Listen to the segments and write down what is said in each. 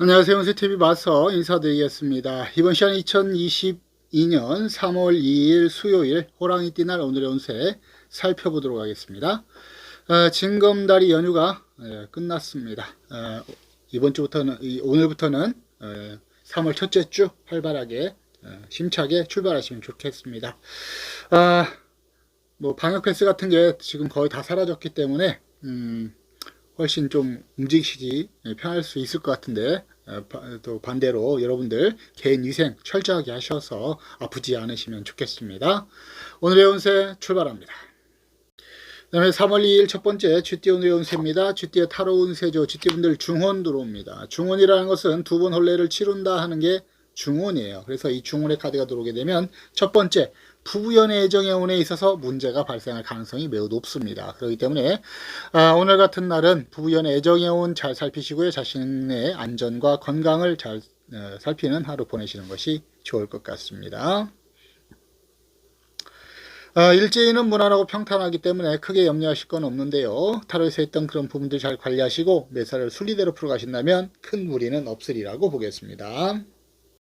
안녕하세요. 연세TV 마서 인사드리겠습니다. 이번 시간은 2022년 3월 2일 수요일 호랑이 띠 날 오늘의 운세 살펴보도록 하겠습니다. 어, 징검다리 연휴가 예, 끝났습니다. 어, 이번 주부터는 이- 오늘부터는 어, 3월 첫째 주 활발하게 어, 심차게 출발하시면 좋겠습니다. 아, 뭐 방역 패스 같은 게 지금 거의 다 사라졌기 때문에 음, 훨씬 좀 움직이시기 편할 수 있을 것 같은데 어, 바- 또 반대로 여러분들 개인 위생 철저하게 하셔서 아프지 않으시면 좋겠습니다. 오늘의 운세 출발합니다. 그 다음에 3월 2일 첫 번째 쥐띠 오늘의 운세입니다. 쥐띠의 타로 운세죠. 쥐띠분들 중혼 들어옵니다. 중혼이라는 것은 두 번 혼례를 치룬다 하는 게 중혼이에요. 그래서 이 중혼의 카드가 들어오게 되면 첫 번째 부부연애 애정의 운에 있어서 문제가 발생할 가능성이 매우 높습니다. 그렇기 때문에 아, 오늘 같은 날은 부부연애 애정의 운 잘 살피시고요. 자신의 안전과 건강을 잘 어, 살피는 하루 보내시는 것이 좋을 것 같습니다. 어, 일제인은 무난하고 평탄하기 때문에 크게 염려하실 건 없는데요. 타로에서 했던 그런 부분들 잘 관리하시고 매사를 순리대로 풀어가신다면 큰 무리는 없으리라고 보겠습니다.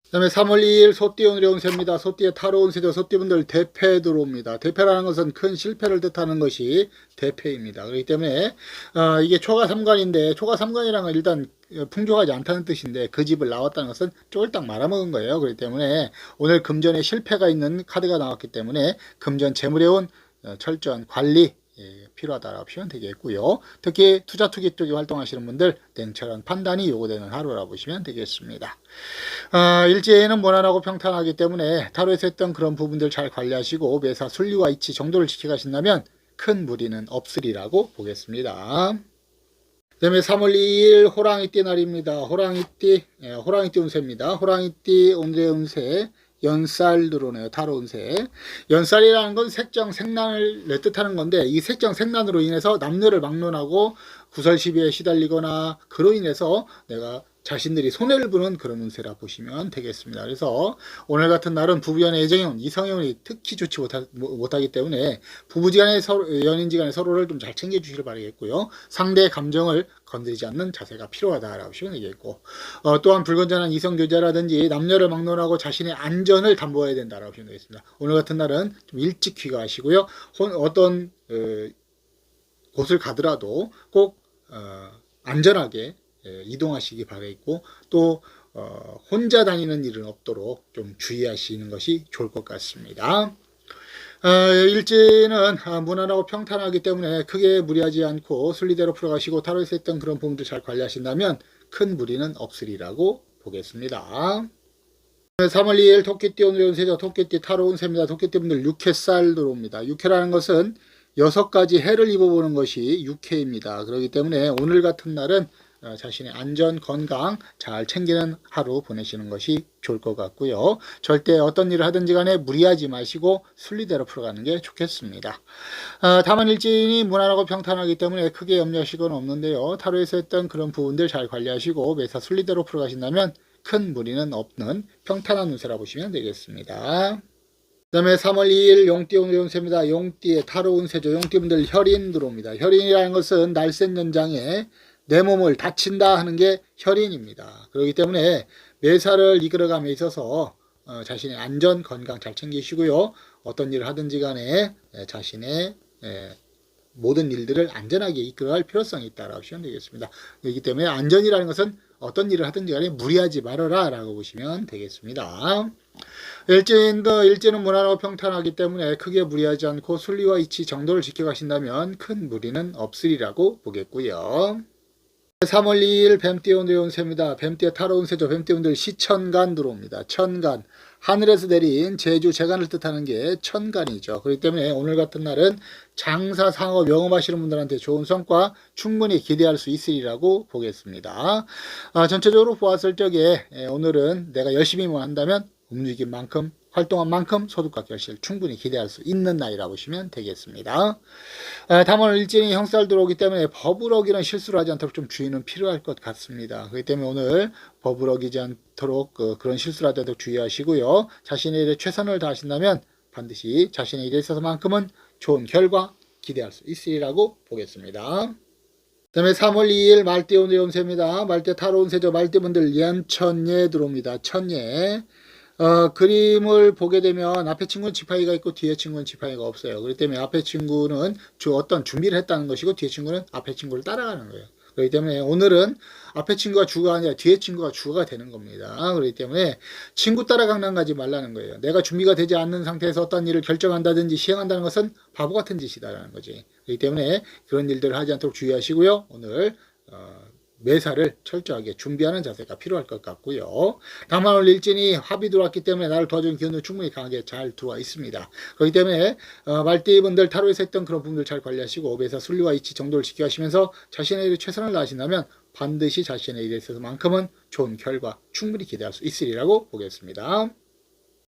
그 다음에 3월 2일 소띠 오늘의 운세입니다. 소띠의 타로 운세죠. 소띠분들 대패 들어옵니다. 대패라는 것은 큰 실패를 뜻하는 것이 대패입니다. 그렇기 때문에 어, 이게 초가 삼관인데 초가 삼관이라는 건 일단 풍족하지 않다는 뜻인데 그 집을 나왔다는 것은 쫄딱 말아먹은 거예요. 그렇기 때문에 오늘 금전에 실패가 있는 카드가 나왔기 때문에 금전 재물에온 어, 철저한 관리 예, 필요하다고 보시면 되겠고요. 특히 투자 투기 쪽에 활동하시는 분들 냉철한 판단이 요구되는 하루라 보시면 되겠습니다. 아, 일제에는 무난하고 평탄하기 때문에 타로에서 했던 그런 부분들 잘 관리하시고 매사 순리와 이치 정도를 지켜가신다면 큰 무리는 없으리라고 보겠습니다. 그 다음에 3월 2일 호랑이띠 날입니다. 호랑이띠, 예, 호랑이띠 운세입니다. 호랑이띠 오늘의 운세 연살 들어오네요. 타로 운세. 연살이라는 건 색정 생란을 뜻하는 건데 이 색정 생란으로 인해서 남녀를 막론하고 구설 시비에 시달리거나 그로 인해서 내가 자신들이 손해를 보는 그런 운세라 보시면 되겠습니다. 그래서 오늘 같은 날은 부부연의 애정형, 이성형이 특히 좋지 못하, 못하기 때문에 부부지간에 서로, 연인지 간에 서로를 좀 잘 챙겨주시길 바라겠고요. 상대의 감정을 건드리지 않는 자세가 필요하다라고 보시면 되겠고 어, 또한 불건전한 이성 교제라든지 남녀를 막론하고 자신의 안전을 담보해야 된다라고 보시면 되겠습니다. 오늘 같은 날은 좀 일찍 귀가하시고요. 혼, 어떤 어, 곳을 가더라도 꼭 어, 안전하게 예, 이동하시기 바라겠고 또 어, 혼자 다니는 일은 없도록 좀 주의하시는 것이 좋을 것 같습니다. 어, 일지는 아, 무난하고 평탄하기 때문에 크게 무리하지 않고 순리대로 풀어가시고 타로에서 했던 그런 부분들 잘 관리하신다면 큰 무리는 없으리라고 보겠습니다. 3월 2일 토끼띠 오늘의 운세죠. 토끼띠 타로 운세입니다. 토끼띠 분들 6회살 들어옵니다. 6회라는 것은 여섯 가지 해를 입어보는 것이 6회입니다. 그렇기 때문에 오늘 같은 날은 어, 자신의 안전, 건강 잘 챙기는 하루 보내시는 것이 좋을 것 같고요. 절대 어떤 일을 하든지 간에 무리하지 마시고 순리대로 풀어가는 게 좋겠습니다. 어, 다만 일진이 무난하고 평탄하기 때문에 크게 염려하실 건 없는데요. 타로에서 했던 그런 부분들 잘 관리하시고 매사 순리대로 풀어가신다면 큰 무리는 없는 평탄한 운세라 보시면 되겠습니다. 그 다음에 3월 2일 용띠 운세입니다. 용띠의 타로 운세죠. 용띠분들 혈인 들어옵니다. 혈인이라는 것은 날쌘 연장에 내 몸을 다친다 하는 게 혈인입니다. 그렇기 때문에 매사를 이끌어감에 있어서 어, 자신의 안전, 건강 잘 챙기시고요. 어떤 일을 하든지 간에 에, 자신의 에, 모든 일들을 안전하게 이끌어갈 필요성이 있다라고 보시면 되겠습니다. 그렇기 때문에 안전이라는 것은 어떤 일을 하든지 간에 무리하지 말아라 라고 보시면 되겠습니다. 일제인도 일제는 무난하고 평탄하기 때문에 크게 무리하지 않고 순리와 이치 정도를 지켜가신다면 큰 무리는 없으리라고 보겠고요. 3월 2일 뱀띠 오늘의 운세입니다. 뱀띠의 타로 운세죠. 뱀띠 분들 시천간 들어옵니다. 천간. 하늘에서 내린 제주 재간을 뜻하는 게 천간이죠. 그렇기 때문에 오늘 같은 날은 장사, 상업, 영업하시는 분들한테 좋은 성과 충분히 기대할 수 있으리라고 보겠습니다. 아, 전체적으로 보았을 적에 예, 오늘은 내가 열심히만 한다면 움직인 만큼 활동한 만큼 소득과 결실을 충분히 기대할 수 있는 날이라고 보시면 되겠습니다. 아, 다만 일진이 형살 들어오기 때문에 버블어기는 실수를 하지 않도록 좀 주의는 필요할 것 같습니다. 그렇기 때문에 오늘 버블어기지 않도록 그, 그런 실수를 하지 않도록 주의하시고요. 자신의 일에 최선을 다하신다면 반드시 자신의 일에 있어서만큼은 좋은 결과 기대할 수 있으리라고 보겠습니다. 그 다음에 3월 2일 말띠 오늘 운세입니다. 말띠 타로 운세죠. 말띠분들 연천예 들어옵니다. 천예. 어, 그림을 보게 되면 앞에 친구는 지팡이가 있고 뒤에 친구는 지팡이가 없어요. 그렇기 때문에 앞에 친구는 주 어떤 준비를 했다는 것이고 뒤에 친구는 앞에 친구를 따라가는 거예요. 그렇기 때문에 오늘은 앞에 친구가 주가 아니라 뒤에 친구가 주가 되는 겁니다. 그렇기 때문에 친구 따라 강남 가지 말라는 거예요. 내가 준비가 되지 않는 상태에서 어떤 일을 결정한다든지 시행한다는 것은 바보 같은 짓이다라는 거지. 그렇기 때문에 그런 일들을 하지 않도록 주의하시고요. 오늘 어, 매사를 철저하게 준비하는 자세가 필요할 것 같고요. 다만 오늘 일진이 합이 들어왔기 때문에 나를 도와주는 기운은 충분히 강하게 잘 들어와 있습니다. 그렇기 때문에 어, 말띠분들 타로에서 했던 그런 부분들 잘 관리하시고 매사 순리와 이치 정도를 지켜하시면서 자신의 일에 최선을 다하신다면 반드시 자신의 일에 있어서만큼은 좋은 결과 충분히 기대할 수 있으리라고 보겠습니다.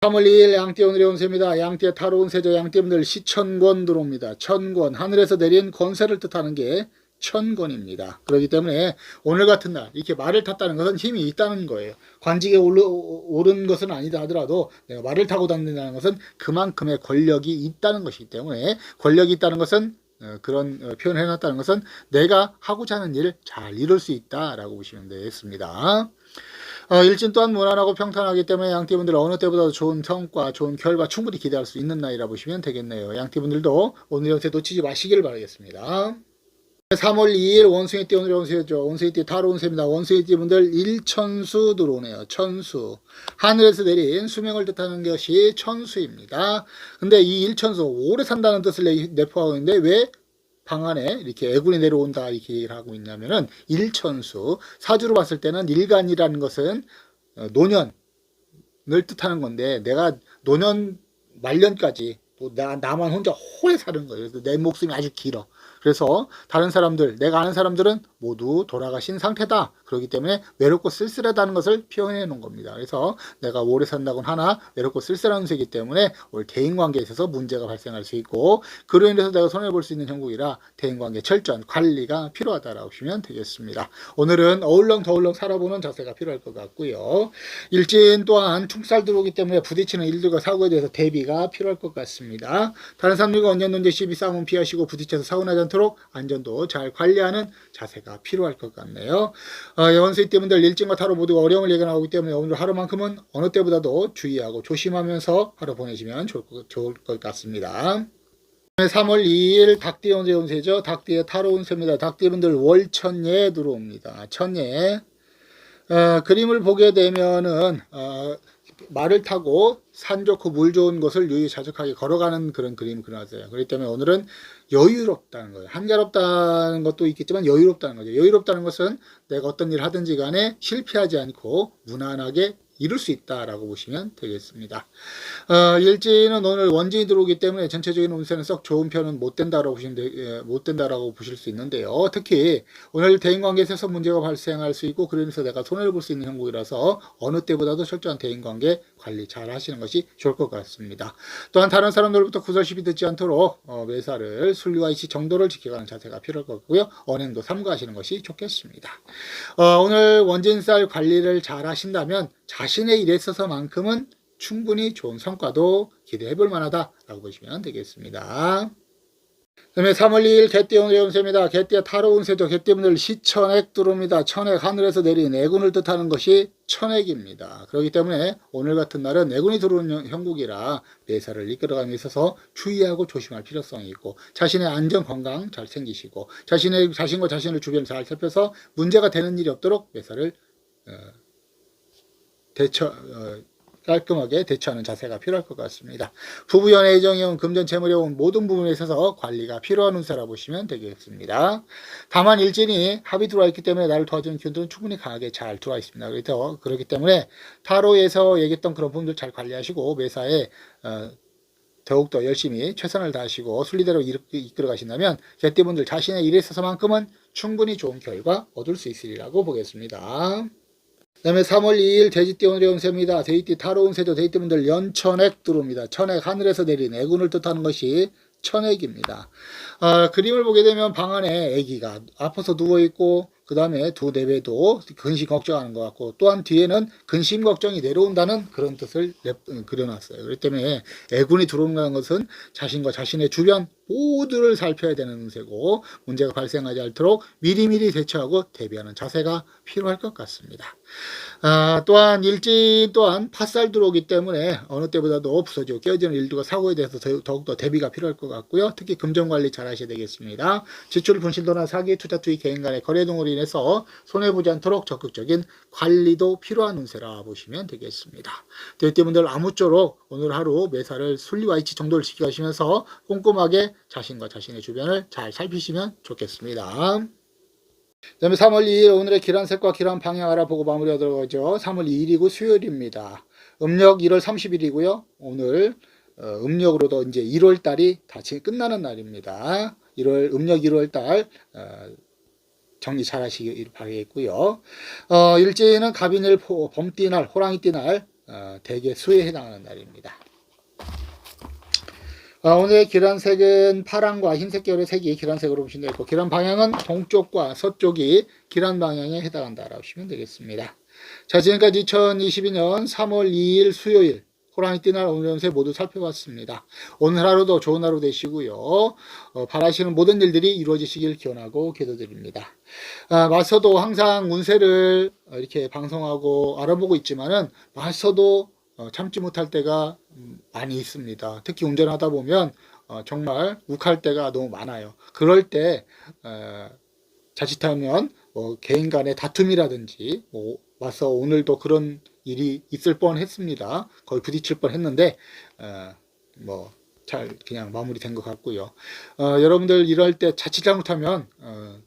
3월 2일 양띠 오늘의 운세입니다. 양띠의 타로 운세죠. 양띠분들 시천권 들어옵니다. 천권 하늘에서 내린 권세를 뜻하는 게 천권입니다. 그렇기 때문에 오늘 같은 날 이렇게 말을 탔다는 것은 힘이 있다는 거예요. 관직에 오른 것은 아니다 하더라도 내가 말을 타고 다닌다는 것은 그만큼의 권력이 있다는 것이기 때문에 권력이 있다는 것은 어, 그런 어, 표현을 해놨다는 것은 내가 하고자 하는 일을 잘 이룰 수 있다라고 보시면 되겠습니다. 어, 일진 또한 무난하고 평탄하기 때문에 양띠분들 어느 때보다도 좋은 성과, 좋은 결과 충분히 기대할 수 있는 나이라 보시면 되겠네요. 양띠분들도 오늘 연세 놓치지 마시길 바라겠습니다. 3월 2일 원숭이 띠 오늘 원수였죠. 원숭이 띠 타로 운세입니다. 원숭이 띠 분들 일천수 들어오네요. 천수. 하늘에서 내린 수명을 뜻하는 것이 천수입니다. 근데 이 일천수 오래 산다는 뜻을 내- 내포하고 있는데 왜 방 안에 이렇게 애군이 내려온다 이렇게 얘기를 하고 있냐면은 일천수 사주로 봤을 때는 일간이라는 것은 어, 노년을 뜻하는 건데 내가 노년 말년까지 또 나, 나만 혼자 오래 사는 거예요. 그래서 내 목숨이 아주 길어. 그래서 다른 사람들, 내가 아는 사람들은 모두 돌아가신 상태다. 그렇기 때문에 외롭고 쓸쓸하다는 것을 표현해 놓은 겁니다. 그래서 내가 오래 산다곤 하나 외롭고 쓸쓸한 세이기 때문에 오늘 대인관계에 있어서 문제가 발생할 수 있고 그로 인해서 내가 손해볼 수 있는 형국이라 대인관계 철저한 관리가 필요하다라고 보시면 되겠습니다. 오늘은 어울렁 더울렁 살아보는 자세가 필요할 것 같고요. 일진 또한 충살 들어오기 때문에 부딪히는 일들과 사고에 대해서 대비가 필요할 것 같습니다. 다른 사람들과 언년 논제 시비 싸움은 피하시고 부딪혀서 사고 나지 않도록 안전도 잘 관리하는 자세가 필요할 것 같네요. 어, 원수이 때문에 일진과 타로 모두 어려움을 예견하고 있기 때문에 오늘 하루만큼은 어느 때보다도 주의하고 조심하면서 하루 보내시면 좋을 것, 좋을 것 같습니다. 3월 2일 닭띠 운세 운세죠. 닭띠의 타로 운세입니다. 닭띠분들 월천예 들어옵니다. 천예. 어, 그림을 보게 되면은 어, 말을 타고 산 좋고 물 좋은 곳을 유유자적하게 걸어가는 그런 그림 그려놨어요. 그렇기 때문에 오늘은 여유롭다는 거예요. 한가롭다는 것도 있겠지만 여유롭다는 거죠. 여유롭다는 것은 내가 어떤 일을 하든지 간에 실패하지 않고 무난하게 이룰 수 있다라고 보시면 되겠습니다. 어, 일지는 오늘 원진이 들어오기 때문에 전체적인 운세는 썩 좋은 편은 못 된다라고 보시면 되, 예, 못 된다라고 보실 수 있는데요. 특히 오늘 대인 관계에 있어서 문제가 발생할 수 있고 그러면서 내가 손해를 볼 수 있는 형국이라서 어느 때보다도 철저한 대인 관계 관리 잘 하시는 것이 좋을 것 같습니다. 또한 다른 사람들로부터 구설시비 듣지 않도록 어, 매사를 순리와 이치 정도를 지켜가는 자세가 필요할 것 같고요. 언행도 삼가하시는 것이 좋겠습니다. 어, 오늘 원진살 관리를 잘 하신다면 자신의 일에 있어서만큼은 충분히 좋은 성과도 기대해 볼 만하다라고 보시면 되겠습니다. 그다음에 3월 2일 개띠 오늘의 운세입니다. 개띠의 타로 운세죠. 개띠분들 시천액 들어옵니다. 천액 하늘에서 내린 애군을 뜻하는 것이 천액입니다. 그렇기 때문에 오늘 같은 날은 애군이 들어오는 형국이라 매사를 이끌어가는 데 있어서 주의하고 조심할 필요성이 있고 자신의 안전 건강 잘 챙기시고 자신의 자신과 자신의 주변을 잘 살펴서 문제가 되는 일이 없도록 매사를 어, 대처 어, 깔끔하게 대처하는 자세가 필요할 것 같습니다. 부부 연애 이정이 온 금전 재물에 온 모든 부분에 있어서 관리가 필요한 운세라 보시면 되겠습니다. 다만 일진이 합이 들어와 있기 때문에 나를 도와주는 기운들은 충분히 강하게 잘 들어와 있습니다. 그래서 그렇기 때문에 타로에서 얘기했던 그런 부분들 잘 관리하시고 매사에 어, 더욱더 열심히 최선을 다하시고 순리대로 이끌어 가신다면 개띠분들 자신의 일에 있어서만큼은 충분히 좋은 결과 얻을 수 있으리라고 보겠습니다. 그 다음에 3월 2일 돼지띠 오늘의 운세입니다. 돼지띠 타로 운세도 돼지띠분들 연천액 들어옵니다. 천액 하늘에서 내린 애군을 뜻하는 것이 천액입니다. 어, 그림을 보게 되면 방 안에 애기가 아파서 누워있고 그 다음에 두 대회도 근심 걱정하는 것 같고 또한 뒤에는 근심 걱정이 내려온다는 그런 뜻을 내- 그려놨어요. 그렇기 때문에 애군이 들어온다는 것은 자신과 자신의 주변 모두를 살펴야 되는 운세고 문제가 발생하지 않도록 미리미리 대처하고 대비하는 자세가 필요할 것 같습니다. 아, 또한 일진 또한 팥살 들어오기 때문에 어느 때보다도 부서지고 깨어지는 일들과 사고에 대해서 더- 더욱더 대비가 필요할 것 같고요. 특히 금전 관리 잘 하셔야 되겠습니다. 지출 분실도나 사기, 투자, 투기, 개인 간의 거래 등으로 인해서 손해보지 않도록 적극적인 관리도 필요한 운세라 보시면 되겠습니다. 대띠분들 아무쪼록 오늘 하루 매사를 순리와 이치 정도를 지켜가시면서 꼼꼼하게 자신과 자신의 주변을 잘 살피시면 좋겠습니다. 그다음에 3월 2일 오늘의 기란색과 기란 방향 알아보고 마무리하도록 하죠. 3월 2일이고 수요일입니다. 음력 1월 30일이고요. 오늘 어, 음력으로도 이제 1월 달이 다 끝나는 날입니다. 1월 음력 1월 달 어, 정리 잘 하시길 바라겠고요. 어, 일제는 갑인일 포- 범띠날, 호랑이띠날 어, 대개 수에 해당하는 날입니다. 어, 오늘의 기란색은 파랑과 흰색 계열의 색이 기란색으로 보시면 되고 기란 방향은 동쪽과 서쪽이 기란 방향에 해당한다라고 보시면 되겠습니다. 자 지금까지 2022년 3월 2일 수요일 호랑이 띠 날 오늘 연세 모두 살펴봤습니다. 오늘 하루도 좋은 하루 되시고요. 어, 바라시는 모든 일들이 이루어지시길 기원하고 기도드립니다. 아, 맞서도 항상 운세를 어, 이렇게 방송하고 알아보고 있지만은 맞서도 어, 참지 못할 때가 음, 많이 있습니다. 특히 운전하다 보면 어, 정말 욱할 때가 너무 많아요. 그럴 때 어, 자칫하면 뭐 개인 간의 다툼이라든지 뭐 와서 오늘도 그런 일이 있을 뻔했습니다. 거의 부딪힐 뻔했는데 어, 뭐잘 그냥 마무리된 것 같고요. 어, 여러분들 이럴 때 자칫 잘못하면 어,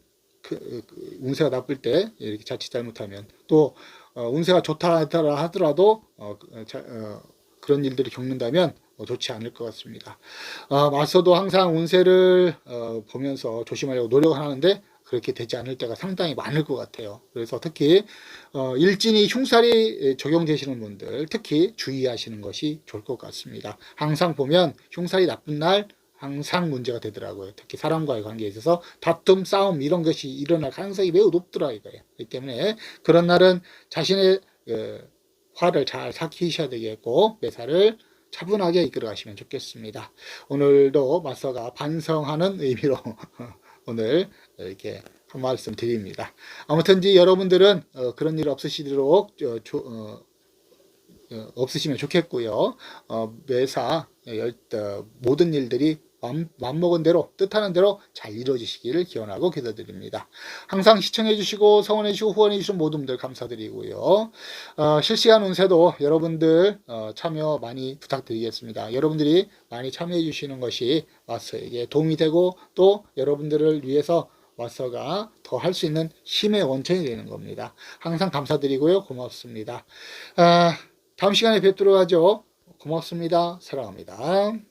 그, 그 운세가 나쁠 때 이렇게 자칫 잘못하면 또 어, 운세가 좋다 하더라 하더라도 어, 그, 자, 어, 그런 일들을 겪는다면 어, 좋지 않을 것 같습니다. 어, 맞서도 항상 운세를 어, 보면서 조심하려고 노력하는데 그렇게 되지 않을 때가 상당히 많을 것 같아요. 그래서 특히 어, 일진이 흉살이 적용되시는 분들 특히 주의하시는 것이 좋을 것 같습니다. 항상 보면 흉살이 나쁜 날 항상 문제가 되더라고요. 특히 사람과의 관계에 있어서 다툼, 싸움 이런 것이 일어날 가능성이 매우 높더라 이거예요. 그렇기 때문에 그런 날은 자신의 어, 화를 잘 삭히셔야 되겠고 매사를 차분하게 이끌어 가시면 좋겠습니다. 오늘도 맞서가 반성하는 의미로 오늘 이렇게 한 말씀 드립니다. 아무튼지 여러분들은 어, 그런 일 없으시도록 어, 조, 어, 어, 없으시면 좋겠고요. 어, 매사 모든 일들이 맘, 맘먹은 대로 뜻하는 대로 잘 이루어지시기를 기원하고 기도드립니다. 항상 시청해 주시고 성원해 주시고 후원해 주신 모든 분들 감사드리고요. 어, 실시간 운세도 여러분들 어, 참여 많이 부탁드리겠습니다. 여러분들이 많이 참여해 주시는 것이 마스에게 도움이 되고 또 여러분들을 위해서 마스가 더 할 수 있는 힘의 원천이 되는 겁니다. 항상 감사드리고요. 고맙습니다. 아, 다음 시간에 뵙도록 하죠. 고맙습니다. 사랑합니다.